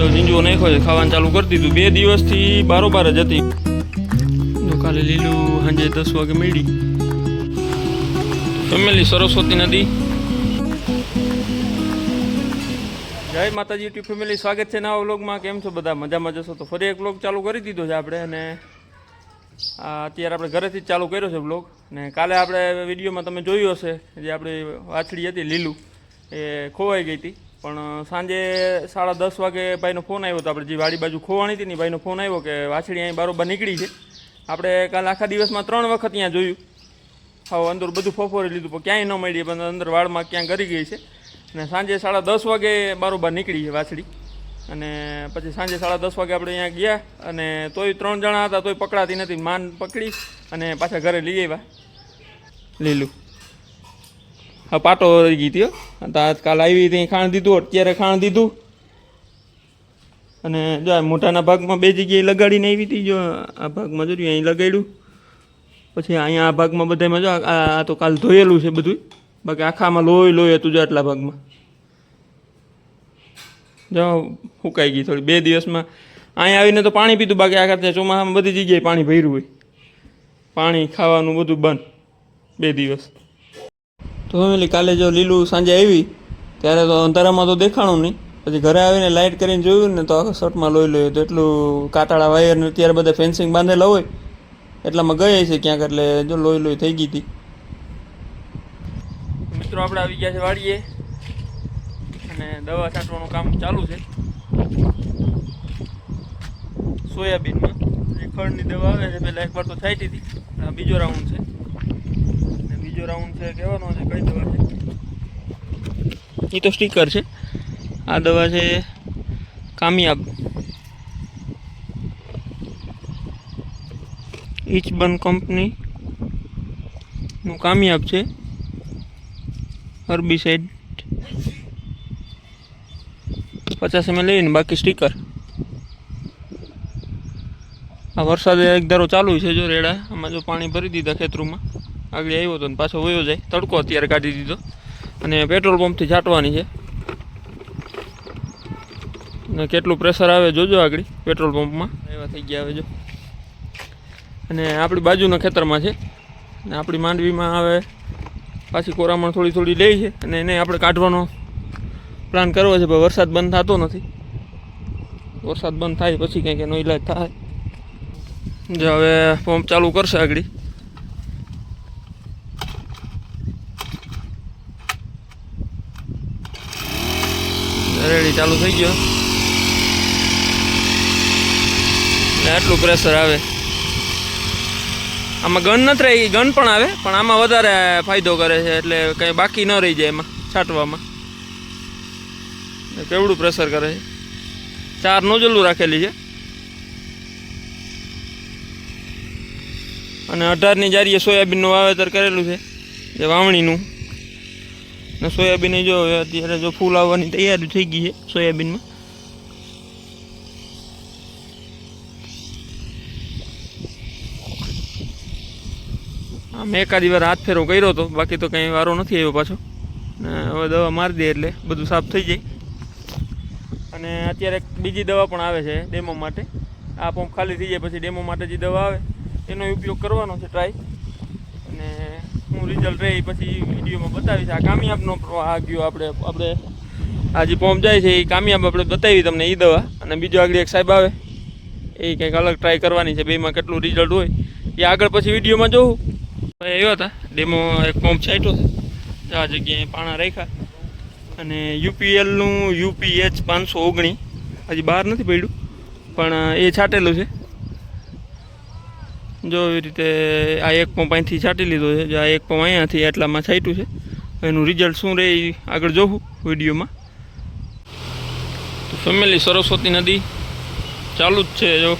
જો ઝીંજવો નાખ્યો છે, ખાવાનું ચાલુ કરી દીધું. બે દિવસથી બારોબાર જ હતી. જો કાલે લીલું સાંજે દસ વાગે મળી ફેમિલી સરસ્વતી નદી. જય માતાજી, યુટ્યુબ ફેમિલી, સ્વાગત છે નવા વ્લોગમાં. કેમ છો બધા? મજામાં જશો? તો ફરી એક વ્લોગ ચાલુ કરી દીધો છે આપણે અને અત્યારે આપણે ઘરેથી જ ચાલુ કર્યો છે વ્લોગ. ને કાલે આપણે વિડીયોમાં તમે જોયું હશે, જે આપણી વાછડી હતી લીલું, એ ખોવાઈ ગઈ હતી. પણ સાંજે સાડા દસ વાગે ભાઈનો ફોન આવ્યો હતો આપણે જે વાડી બાજુ ખોવાણી હતી ને ભાઈનો ફોન આવ્યો કે વાછડી અહીં બરોબર નીકળી છે. આપણે કાલે આખા દિવસમાં ત્રણ વખત ત્યાં જોયું. હવે અંદર બધું ફોફોરી લીધું, પણ ક્યાંય ન મળી, પણ અંદર વાળમાં ક્યાં ગરી ગઈ છે. અને સાંજે સાડા દસ વાગે બરોબર નીકળી છે વાછડી. અને પછી સાંજે સાડા દસ વાગે આપણે અહીંયા ગયા અને તોય ત્રણ જણા હતા, તોય પકડાતી નથી માન પકડી અને પાછા ઘરે લઈ આવ્યા. લીલું. પાટો રહી ગઈ હતી, હો. તો આજકાલ આવી હતી ખાણ દીધું, અત્યારે ખાણ દીધું. અને જો મોટાના ભાગમાં બે જગ્યાએ લગાડીને આવી હતી, જો આ ભાગમાં જોયું અહીં લગાડ્યું. પછી અહીંયા આ ભાગમાં બધામાં જો આ તો કાલ ધોયેલું છે બધું બાકી આખામાં લોહી લોહી હતું જો આટલા ભાગમાં. જો ફૂકાઈ ગઈ થોડી. બે દિવસમાં અહીંયા આવીને તો પાણી પીધું, બાકી આખા ત્યાં ચોમાસામાં બધી જગ્યાએ પાણી ભર્યું હોય. પાણી ખાવાનું બધું બંધ. બે દિવસ. તો ફેમિલી કાલે જો લીલું સાંજે આવી, ત્યારે તો અંધારામાં તો દેખાણું નહીં. પછી ઘરે આવીને લાઇટ કરીને જોયું ને તો આખા શર્ટમાં લોહી લોહી તો એટલું કાતાળા વાયર ને ત્યારે બધા ફેન્સિંગ બાંધેલા હોય. એટલામાં ગઈ છે ક્યાંક એટલે જો લોહી લોહી થઈ ગઈ હતી. મિત્રો, આપણે આવી ગયા છે વાડીએ. અને દવા છાંટવાનું કામ ચાલુ છે. સોયાબીનમાં. જે ખડની દવા આવે છે પહેલાં એકવાર તો છાંટી હતી. આ બીજો રાઉન્ડ છે. બીજો રાઉન્ડ છે કહેવાનો છે, કઈ દવા છે? એ તો સ્ટીકર છે. આ દવા છે કામયાબ. ઇચબન કંપની નું કામયાબ છે. હર્બીસાઇડ પચાસ એમ લઈને બાકી સ્ટીકર આ વરસાદ એક ધારો ચાલુ છે જો રેડા, આમાં જો પાણી ભરી દીધા ખેતરોમાં. આગળ આવ્યો હતો ને પાછો વયો જાય. તડકો અત્યારે કાઢી દીધો. અને પેટ્રોલ પંપથી છાંટવાની છે. ને કેટલું પ્રેશર આવે જોજો આગળ. પેટ્રોલ પંપમાં. એવા થઈ ગયા હવે જો. અને આપણી બાજુના ખેતરમાં છે. ને આપણી માંડવીમાં આવે પાછી કોરામણ થોડી થોડી લે છે. અને એને આપણે કાઢવાનો પ્લાન કરવો છે, પણ વરસાદ બંધ થતો નથી. વરસાદ બંધ થાય પછી કંઈક એનો ઈલાજ થાય. જો હવે પંપ ચાલુ કરશે આગળ રેડી ચાલુ થઈ ગયો. ને આટલું પ્રેશર આવે. આમાં ગન નથી રહી ગન પણ આવે, પણ આમાં વધારે ફાયદો કરે છે, એટલે કંઈ બાકી ન રહી જાય એમાં, છાંટવામાં. કેવડું પ્રેશર કરે છે? ચાર નોઝલું રાખેલી છે. અને અઢારની જારીએ સોયાબીનનું વાવેતર કરેલું છે, જે વાવણીનું. ને સોયાબીન જો અત્યારે જો ફૂલ આવવાની તૈયારી થઈ ગઈ છે સોયાબીનમાં. મેં એકાદી વાર હાથ ફેરો કર્યો હતો બાકી તો કંઈ વારો નથી આવ્યો પાછો. ને હવે દવા મારી દે એટલે બધું સાફ થઈ જાય. અને અત્યારે બીજી દવા પણ આવે છે ડેમો માટે. આ પંપ ખાલી થઈ જાય, પછી ડેમો માટે જે દવા આવે, એનો ઉપયોગ કરવાનો છે ટ્રાય રિઝલ્ટ રહે પછી વિડીયોમાં બતાવીશ. આ કામયાબનો આ ગયો આપણે આપણે આ જે પંપ જાય છે એ કામયાબ આપણે બતાવી તમને એ દવા. અને બીજો આગળ એક સાહેબ આવે, એ કંઈક અલગ ટ્રાય કરવાની છે, બેમાં કેટલું રિઝલ્ટ હોય. એ આગળ પછી વિડીયોમાં જોવું આવ્યા હતા. ડેમો એક પંપ છાંટ્યો છે. આ જગ્યાએ પાણા રાખ્યા. અને યુપીએલનું યુપીએચ પાંચસો ઓગણી. હજી બહાર નથી પડ્યું. પણ એ છાંટેલું છે. જો એવી રીતે આ એક પંપ અહીંથી છાંટી લીધો છે, જો આ એક પંપ અહીંયાથી એટલામાં છાંટ્યું છે, એનું રિઝલ્ટ શું રહે એ આગળ જોવું વિડીયોમાં. તો ફેમિલી સરસ્વતી નદી ચાલુ જ છે જો.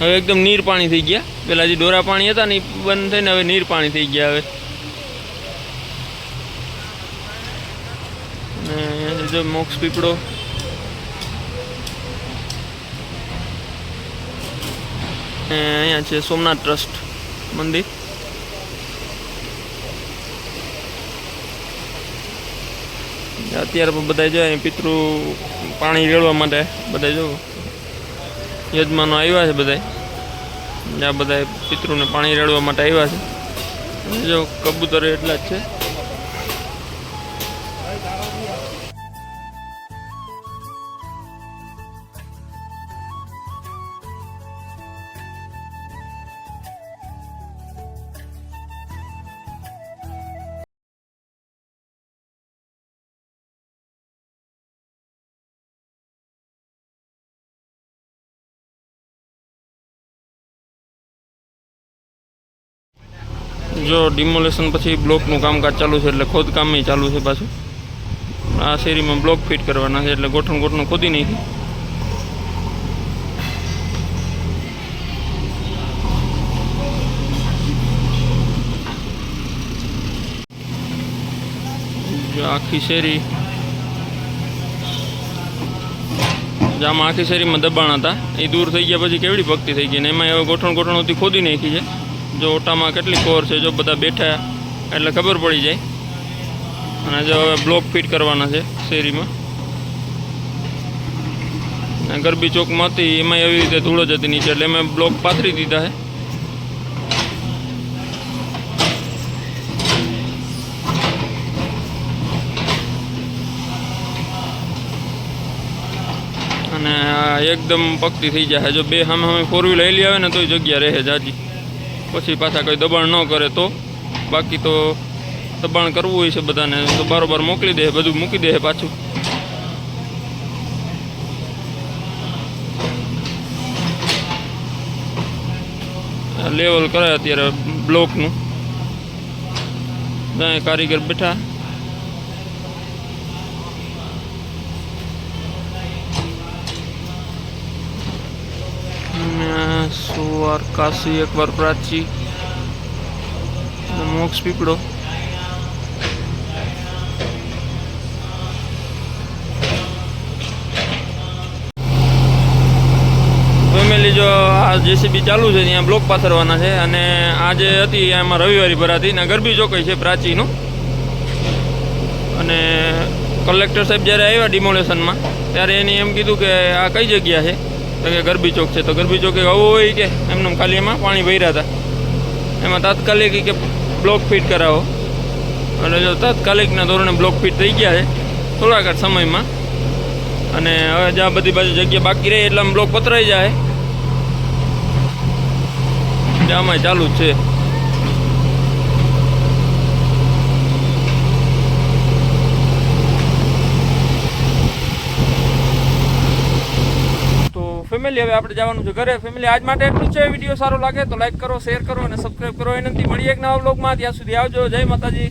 હવે એકદમ નીર પાણી થઈ ગયા. પેલા જે ડોરા પાણી હતા ને બંધ થઈને હવે નીર પાણી થઈ ગયા હવે. જો મોક્ષ પીપળો ને અહીંયા છે સોમનાથ ટ્રસ્ટ મંદિર. અત્યારે પણ બધા જાય પિતૃ પાણી રેડવા માટે બધા જો યજમાનો આવ્યા છે બધા જ્યાં બધા પિતૃને પાણી રેડવા માટે આવ્યા છે. જો કબૂતર એટલા જ છે. જો ડિમોલેશન પછી બ્લોકનું કામકાજ ચાલુ છે એટલે ખોદકામે ચાલુ છે પાછું. આ શેરીમાં બ્લોક ફિટ કરવાના છે એટલે ગોઠણ ગોઠણ ખોદી નાખી આખી શેરી આમાં આખી શેરીમાં દબાણ હતા. એ દૂર થઈ ગયા પછી કેવડી ભક્તિ થઈ ગઈ ને એમાં હવે ગોઠણ ગોઠણોથી ખોદી નાખી છે. જો ઓટામાં કેટલી કોર છે, જો બધા બેઠા એટલે ખબર પડી જાય. અને જો હવે બ્લોક ફિટ કરવાના છે શેરીમાં. ગરબી ચોકમાં હતી એમાં એવી રીતે ધૂળો જતી નીચે, એટલે એમાં બ્લોક પાથરી દીધા છે. અને આ એકદમ પક્તિ થઈ જાય. જો બે સામે સામે ફોર વ્હીલ લઈ આવે ને, તો જગ્યા રહે જાજી. પછી પાછા કોઈ દબાણ ન કરે તો? બાકી તો દબાણ કરવું હોય છે બધાને. તો બારોબાર મોકલી દે, બધું મૂકી દે પાછું. લેવલ કરે અત્યારે બ્લોકનું. કારીગર બેઠા. સોવાર કાશી એકવાર પ્રાચી મોક્ષ પીપળો ફેમિલી જો, આ જેસીબી ચાલુ છે, ત્યાં બ્લોક પાથરવાના છે. અને આજે હતી એમાં રવિવારી ભરાતી ને ગરબી ચોકઈ છે પ્રાચીનું. અને કલેક્ટર સાહેબ જ્યારે આવ્યા ડિમોલેશનમાં ત્યારે એને એમ કીધું કે આ કઈ જગ્યા છે? તો કે ગરબી ચોક છે. તો ગરબી ચોકે આવું હોય કે એમને ખાલી એમાં પાણી ભર્યા હતા. એમાં તાત્કાલિક કે બ્લોક ફિટ કરાવો. અને જો તાત્કાલિકના ધોરણે બ્લોક ફિટ થઈ ગયા છે, થોડાક સમયમાં. અને હવે જ્યાં બધી બાજુ જગ્યા બાકી રહી એટલે બ્લોક પતરાઈ જાય. આમાં ચાલુ જ છે તો ફેમિલી હવે આપણે જવાનું છે ઘરે. ફેમિલી આજ માટે એટલું છે. વીડિયો સારો લાગે તો લાઈક કરો શેર કરો અને સબસ્ક્રાઈબ કરો. એનાથી મળીએ એક નવા બ્લોગમાં ત્યાં સુધી આવજો. જય માતાજી.